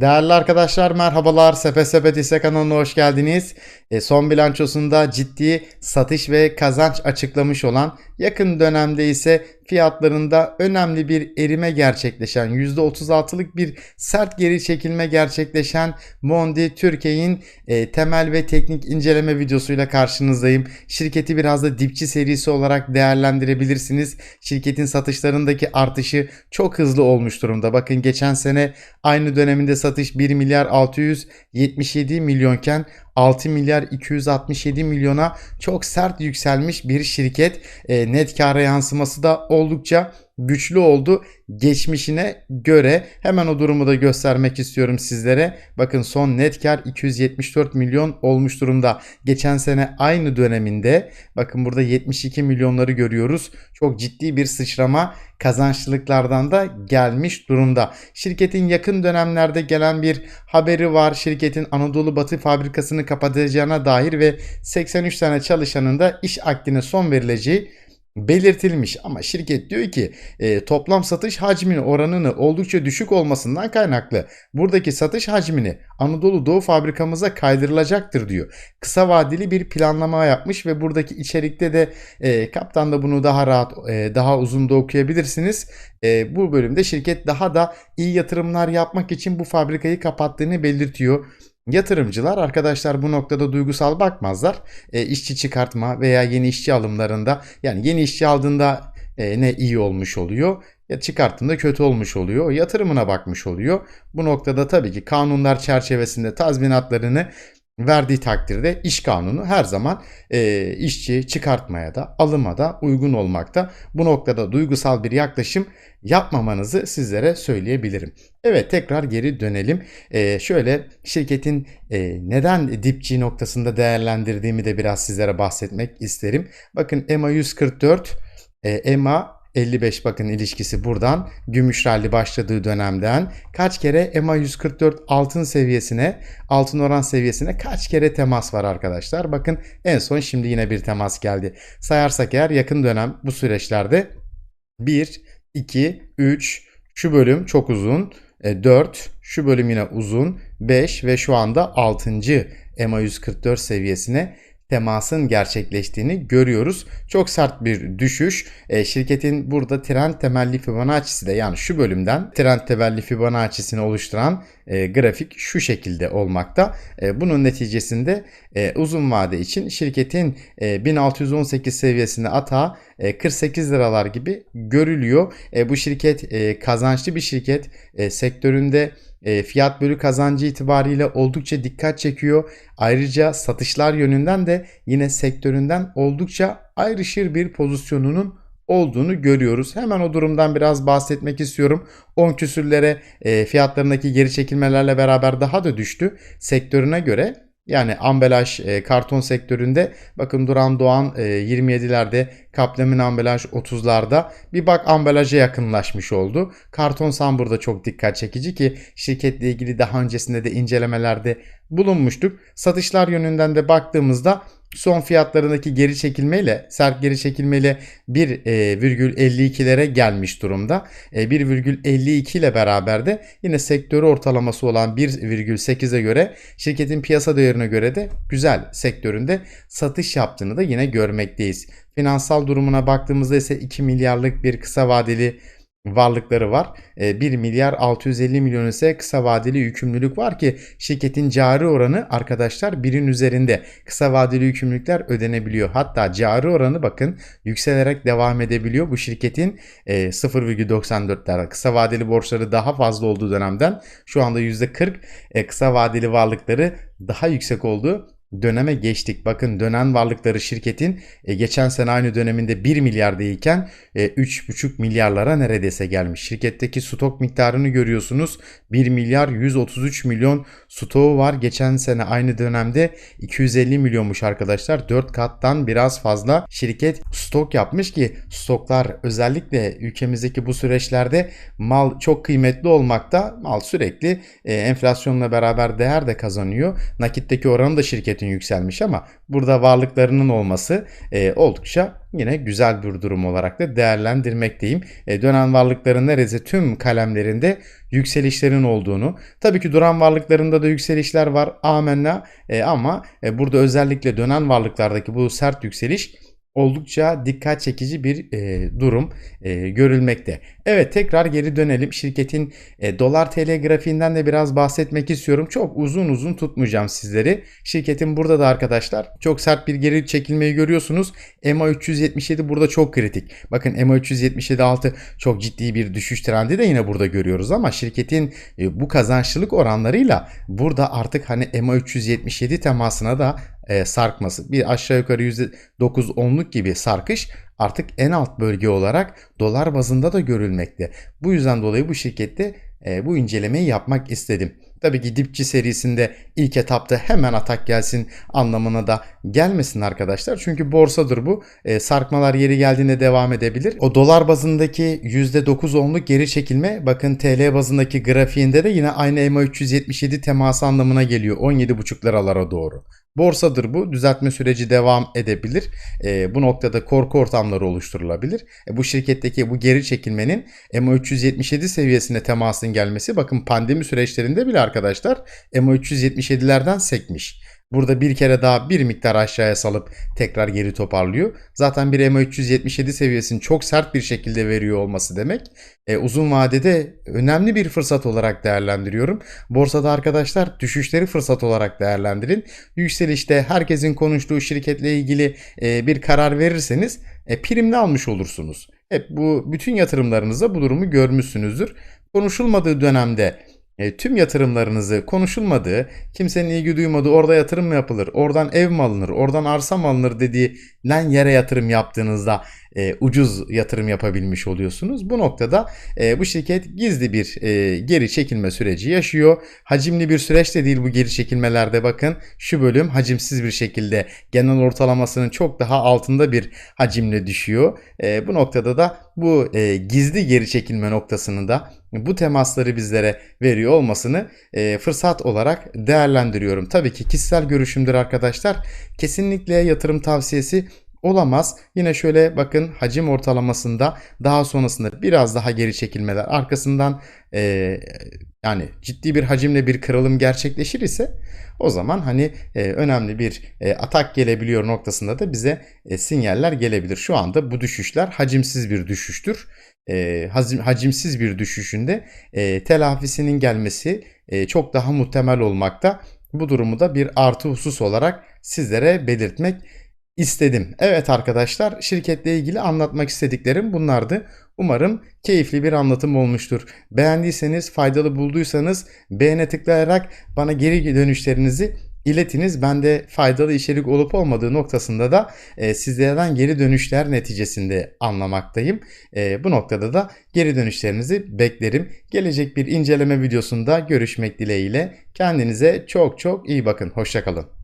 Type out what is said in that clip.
Değerli arkadaşlar merhabalar. Sepe Sepet ise kanalına hoş geldiniz. E, son bilançosunda ciddi satış ve kazanç açıklamış olan yakın dönemde ise fiyatlarında önemli bir erime gerçekleşen %36'lık bir sert geri çekilme gerçekleşen Mondi Türkiye'nin e, temel ve teknik inceleme videosuyla karşınızdayım. Şirketi biraz da dipçi serisi olarak değerlendirebilirsiniz. Şirketin satışlarındaki artışı çok hızlı olmuş durumda. Bakın geçen sene aynı döneminde satış 1 milyar 677 milyonken 6 milyar 267 milyona çok sert yükselmiş bir şirket. E, net kara yansıması da oldukça güçlü oldu geçmişine göre. Hemen o durumu da göstermek istiyorum sizlere. Bakın son net kar 274 milyon olmuş durumda. Geçen sene aynı döneminde bakın burada 72 milyonları görüyoruz. Çok ciddi bir sıçrama kazançlılıklardan da gelmiş durumda. Şirketin yakın dönemlerde gelen bir haberi var. Şirketin Anadolu Batı fabrikasını kapatacağına dair ve 83 tane çalışanın da iş akdine son verileceği belirtilmiş ama şirket diyor ki e, toplam satış hacminin oranını oldukça düşük olmasından kaynaklı buradaki satış hacmini Anadolu Doğu fabrikamıza kaydırılacaktır diyor. Kısa vadeli bir planlama yapmış ve buradaki içerikte de e, kaptan da bunu daha rahat e, daha uzun da okuyabilirsiniz. E, bu bölümde şirket daha da iyi yatırımlar yapmak için bu fabrikayı kapattığını belirtiyor. Yatırımcılar arkadaşlar bu noktada duygusal bakmazlar. E, işçi çıkartma veya yeni işçi alımlarında yani yeni işçi aldığında e, ne iyi olmuş oluyor ya çıkarttığında kötü olmuş oluyor. Yatırımına bakmış oluyor. Bu noktada tabii ki kanunlar çerçevesinde tazminatlarını verdiği takdirde iş kanunu her zaman e, işçi çıkartmaya da alıma da uygun olmakta. Bu noktada duygusal bir yaklaşım yapmamanızı sizlere söyleyebilirim. Evet tekrar geri dönelim. E, şöyle şirketin e, neden dipçi noktasında değerlendirdiğimi de biraz sizlere bahsetmek isterim. Bakın EMA 144 e, EMA 55 bakın ilişkisi buradan gümüş rally başladığı dönemden kaç kere EMA 144 altın seviyesine altın oran seviyesine kaç kere temas var arkadaşlar. Bakın en son şimdi yine bir temas geldi. Sayarsak eğer yakın dönem bu süreçlerde 1, 2, 3 şu bölüm çok uzun 4 e, şu bölüm yine uzun 5 ve şu anda 6. EMA 144 seviyesine temasın gerçekleştiğini görüyoruz. Çok sert bir düşüş. E, şirketin burada trend temelli Fibonacci'si de yani şu bölümden trend temelli Fibonacci'sini oluşturan e, grafik şu şekilde olmakta. E, bunun neticesinde e, uzun vade için şirketin e, 1618 seviyesinde ata e, 48 liralar gibi görülüyor. E, bu şirket e, kazançlı bir şirket. E, sektöründe e, fiyat bölü kazancı itibariyle oldukça dikkat çekiyor. Ayrıca satışlar yönünden de yine sektöründen oldukça ayrışır bir pozisyonunun olduğunu görüyoruz. Hemen o durumdan biraz bahsetmek istiyorum. 10 küsürlere e, fiyatlarındaki geri çekilmelerle beraber daha da düştü. Sektörüne göre yani ambalaj e, karton sektöründe bakın Duran Doğan e, 27'lerde Kaplemin ambalaj 30'larda bir bak ambalaja yakınlaşmış oldu. Karton San burada çok dikkat çekici ki şirketle ilgili daha öncesinde de incelemelerde bulunmuştuk. Satışlar yönünden de baktığımızda son fiyatlarındaki geri çekilmeyle sert geri çekilmeyle 1,52'lere gelmiş durumda. 1,52 ile beraber de yine sektörü ortalaması olan 1,8'e göre şirketin piyasa değerine göre de güzel sektöründe satış yaptığını da yine görmekteyiz. Finansal durumuna baktığımızda ise 2 milyarlık bir kısa vadeli varlıkları var. 1 ee, milyar 650 milyon ise kısa vadeli yükümlülük var ki şirketin cari oranı arkadaşlar birin üzerinde kısa vadeli yükümlülükler ödenebiliyor. Hatta cari oranı bakın yükselerek devam edebiliyor. Bu şirketin 0,94'ler e, kısa vadeli borçları daha fazla olduğu dönemden şu anda %40 e, kısa vadeli varlıkları daha yüksek olduğu döneme geçtik. Bakın dönen varlıkları şirketin e, geçen sene aynı döneminde 1 milyar değilken e, 3,5 milyarlara neredeyse gelmiş. Şirketteki stok miktarını görüyorsunuz. 1 milyar 133 milyon stoğu var. Geçen sene aynı dönemde 250 milyonmuş arkadaşlar. 4 kattan biraz fazla şirket stok yapmış ki stoklar özellikle ülkemizdeki bu süreçlerde mal çok kıymetli olmakta. Mal sürekli e, enflasyonla beraber değer de kazanıyor. Nakitteki oranı da şirket şirketin yükselmiş ama burada varlıklarının olması e, oldukça yine güzel bir durum olarak da değerlendirmekteyim. E, dönen varlıkların neredeyse tüm kalemlerinde yükselişlerin olduğunu. Tabii ki duran varlıklarında da yükselişler var. Amenna. E, ama e, burada özellikle dönen varlıklardaki bu sert yükseliş oldukça dikkat çekici bir e, durum e, görülmekte. Evet tekrar geri dönelim. Şirketin e, dolar TL grafiğinden de biraz bahsetmek istiyorum. Çok uzun uzun tutmayacağım sizleri. Şirketin burada da arkadaşlar çok sert bir geri çekilmeyi görüyorsunuz. EMA 377 burada çok kritik. Bakın EMA 377 altı çok ciddi bir düşüş trendi de yine burada görüyoruz ama şirketin e, bu kazançlılık oranlarıyla burada artık hani EMA 377 temasına da e, sarkması bir aşağı yukarı %9-10'luk gibi sarkış artık en alt bölge olarak dolar bazında da görülmekte. Bu yüzden dolayı bu şirkette e, bu incelemeyi yapmak istedim. Tabii ki dipçi serisinde ilk etapta hemen atak gelsin anlamına da gelmesin arkadaşlar. Çünkü borsadır bu. E, sarkmalar yeri geldiğinde devam edebilir. O dolar bazındaki %9-10'luk geri çekilme bakın TL bazındaki grafiğinde de yine aynı EMA 377 teması anlamına geliyor. 17,5 liralara doğru. Borsadır bu. Düzeltme süreci devam edebilir. E, bu noktada korku ortamları oluşturulabilir. E, bu şirketteki bu geri çekilmenin EMA 377 seviyesine temasın gelmesi bakın pandemi süreçlerinde bile arkadaşlar EMA 377'lerden sekmiş. Burada bir kere daha bir miktar aşağıya salıp tekrar geri toparlıyor. Zaten bir EMA 377 seviyesini çok sert bir şekilde veriyor olması demek. E, uzun vadede önemli bir fırsat olarak değerlendiriyorum. Borsada arkadaşlar düşüşleri fırsat olarak değerlendirin. Yükselişte herkesin konuştuğu şirketle ilgili e, bir karar verirseniz e, primli almış olursunuz. Hep bu bütün yatırımlarınızda bu durumu görmüşsünüzdür. Konuşulmadığı dönemde e, tüm yatırımlarınızı konuşulmadığı, kimsenin ilgi duymadığı orada yatırım mı yapılır, oradan ev mi alınır, oradan arsa mı alınır dediği lan yere yatırım yaptığınızda e, ucuz yatırım yapabilmiş oluyorsunuz. Bu noktada e, bu şirket gizli bir e, geri çekilme süreci yaşıyor. Hacimli bir süreç de değil bu geri çekilmelerde bakın. Şu bölüm hacimsiz bir şekilde genel ortalamasının çok daha altında bir hacimle düşüyor. E, bu noktada da bu e, gizli geri çekilme noktasını da bu temasları bizlere veriyor olmasını e, fırsat olarak değerlendiriyorum. Tabii ki kişisel görüşümdür arkadaşlar. Kesinlikle yatırım tavsiyesi olamaz. Yine şöyle bakın hacim ortalamasında daha sonrasında biraz daha geri çekilmeler arkasından e, yani ciddi bir hacimle bir kırılım gerçekleşir ise o zaman hani e, önemli bir e, atak gelebiliyor noktasında da bize e, sinyaller gelebilir. Şu anda bu düşüşler hacimsiz bir düşüştür. E, hacim, hacimsiz bir düşüşünde e, telafisinin gelmesi e, çok daha muhtemel olmakta. Bu durumu da bir artı husus olarak sizlere belirtmek istedim. Evet arkadaşlar şirketle ilgili anlatmak istediklerim bunlardı. Umarım keyifli bir anlatım olmuştur. Beğendiyseniz, faydalı bulduysanız beğene tıklayarak bana geri dönüşlerinizi iletiniz. Ben de faydalı içerik olup olmadığı noktasında da e, sizlerden geri dönüşler neticesinde anlamaktayım. E, bu noktada da geri dönüşlerinizi beklerim. Gelecek bir inceleme videosunda görüşmek dileğiyle. Kendinize çok çok iyi bakın. Hoşçakalın.